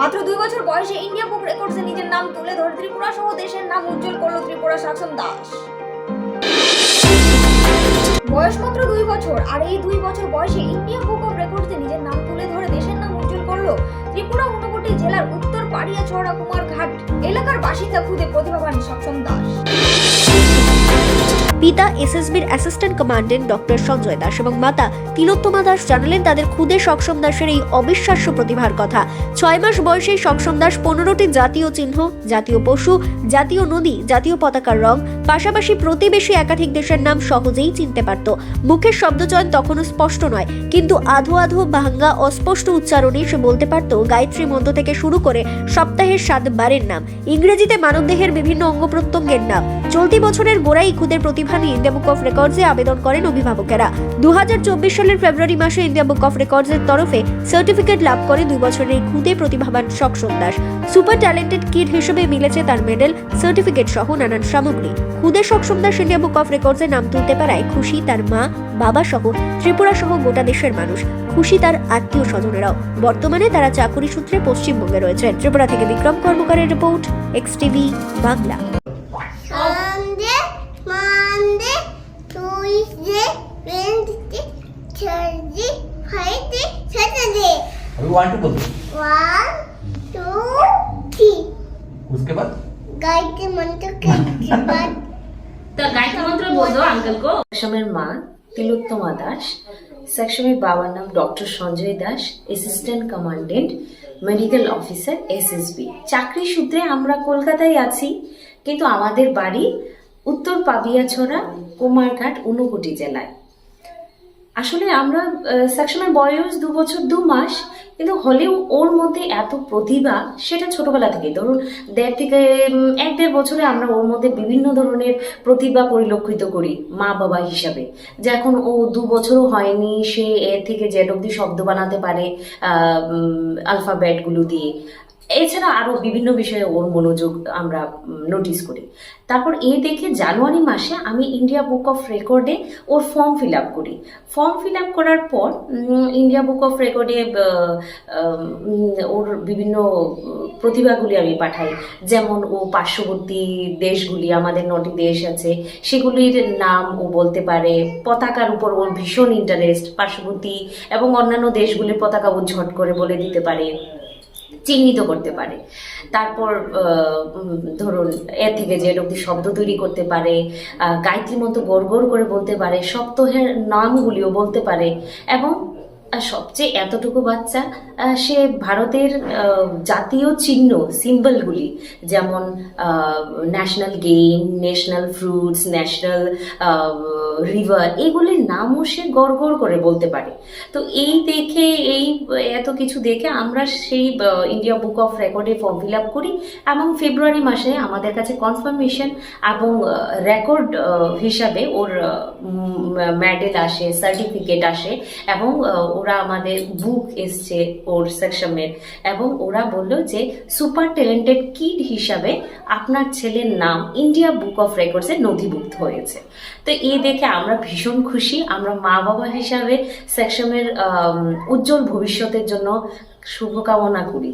মাত্র দুই বছর বয়সে ইন্ডিয়া বুক রেকর্ডসে নিজের নাম তুলে ধরে ত্রিপুরা সহ দেশের নাম উজ্জ্বল করল ত্রিপুরা শাসন দাস। বয়স মাত্র দুই বছর, আর এই দুই বছর বয়সে ইন্ডিয়া বুক অফ রেকর্ডসে নিজের নাম তুলে ধরে দেশের নাম উজ্জ্বল করল ত্রিপুরা ঊনকোটি জেলার উত্তর পাড়িয়া ছড়া কুমার ঘাট এলাকার বাসিন্দা খুদে প্রতিভাবান সপ্তম দাস। পিতা এসএসবির assistant commandant doctor Sanjay Das এবং মাতা তিলোত্তমা দাস জানালেন তাদের খুদে সক্ষম দাসের এই অবিশ্বাস্য প্রতিভার কথা। ছয় মাস বয়সে সক্ষম দাস পনেরোটি জাতীয় চিহ্ন, জাতীয় পশু, জাতীয় নদী, জাতীয় পতাকার রং, পাশাপাশি প্রতিবেশী একাধিক দেশের নাম সহজেই চিনতে পারত। মুখের শব্দচয়ন তখনও স্পষ্ট নয়, কিন্তু আধো আধো ভাঙ্গা, অস্পষ্ট উচ্চারণে সে বলতে পারত গায়ত্রী মন্ত্র থেকে শুরু করে সপ্তাহের সাত বারের নাম। ইংরেজিতে মানবদেহের বিভিন্ন অঙ্গ প্রত্যঙ্গের নাম। চলতি বছরের গোড়াই খুদের প্রতিভা নিয়ে ইন্ডিয়া বুক অফ রেকর্ডসে আবেদন করেন অভিভাবকেরা। দুহাজার চব্বিশ সালের ফেব্রুয়ারি মাসে ইন্ডিয়া বুক অফ রেকর্ডসের তরফে সার্টিফিকেট লাভ করে দুই বছরের খুদে প্রতিভাবান সক্ষম দাস। সুপার ট্যালেন্টেড কিড হিসেবে মিলেছে তার মেডেল, সার্টিফিকেট সহ নানান সামগ্রী। খুদে Saksham Das India book of রেকর্ডসে নাম তুলতে পারায় খুশি তার মা, বাবা সহ ত্রিপুরা সহ গোটা দেশের মানুষ। খুশি তার আত্মীয় স্বজনেরাও। বর্তমানে তারা চাকুরি সূত্রে পশ্চিমবঙ্গে রয়েছেন। ত্রিপুরা থেকে বিক্রম কর্মকারের report X TV Bangla. Thursday, Friday, Saturday. अभी वन टू बोल दो One, two, three. उसके बाद गायत्री मंत्र के बाद तो गायत्री मंत्र बोल दो अंकल को সেকশনের মা তিলোত্তমা দাস সেকশনের বাবার নাম doctor Sanjay Das assistant commandant medical officer SSB চাকরি সূত্রে আমরা কলকাতায় আছি কিন্তু আমাদের বাড়ি উত্তর পাবিয়াছড়া কুমারঘাট ঊনকোটি জেলায় আসলে আমরা সেকশনের বয়স দু বছর, দু মাস, কিন্তু হলেও ওর মধ্যে এত প্রতিভা, সেটা ছোটবেলা থেকে ধরুন, দেড় থেকে এক দেড় বছরে আমরা ওর মধ্যে বিভিন্ন ধরনের প্রতিভা পরিলক্ষিত করি, মা বাবা হিসাবে। যে এখন ও দু বছরও হয়নি, সে এ থেকে জেড অব্দি শব্দ বানাতে পারে আলফাবেটগুলো দিয়ে। এছাড়া আরও বিভিন্ন বিষয়ে ওর মনোযোগ আমরা নোটিস করি। তারপর এ দেখে জানুয়ারি মাসে আমি ইন্ডিয়া বুক অফ রেকর্ডে ওর ফর্ম ফিল আপ করি। ফর্ম ফিল আপ করার পর ইন্ডিয়া বুক অফ রেকর্ডে ওর বিভিন্ন প্রতিভাগুলি আমি পাঠাই। যেমন ও পার্শ্ববর্তী দেশগুলি, আমাদের নটি দেশ আছে, সেগুলির নাম ও বলতে পারে। পতাকার উপর ওর ভীষণ ইন্টারেস্ট পার্শ্ববর্তী এবং অন্যান্য দেশগুলির পতাকা ও ঝট করে বলে দিতে পারে। চিহ্নিত করতে পারে। তারপর ধরুন এর থেকে যে অব্দি শব্দ তৈরি করতে পারে আহ, গায়ত্রী মতো গড় গড় করে বলতে পারে সপ্তাহের নামগুলিও বলতে পারে এবং আহ, সবচেয়ে এতটুকু বাচ্চা সে ভারতের জাতীয় চিহ্ন সিম্বলগুলি যেমন national game national fruits national river এগুলির নামও সে গড় করে বলতে পারে। তো এই দেখে এই এত কিছু দেখে আমরা সেই ইন্ডিয়া বুক অফ রেকর্ডে ফর্ম ফিল আপ করি এবং ফেব্রুয়ারি মাসে আমাদের কাছে কনফার্মেশন এবং রেকর্ড হিসাবে ওর মেডেল আসে সার্টিফিকেট আসে এবং ওরা আমাদের বুক এসছে ওর সেকশনের এবং ওরা বলল যে সুপার ট্যালেন্টেড কিড হিসাবে আপনার ছেলের নাম ইন্ডিয়া বুক অফ রেকর্ডসে নথিভুক্ত হয়েছে। তো এই দেখে আমরা ভীষণ খুশি, আমরা মা বাবা হিসাবে সেকশনের উজ্জ্বল ভবিষ্যতের জন্য শুভকামনা করি।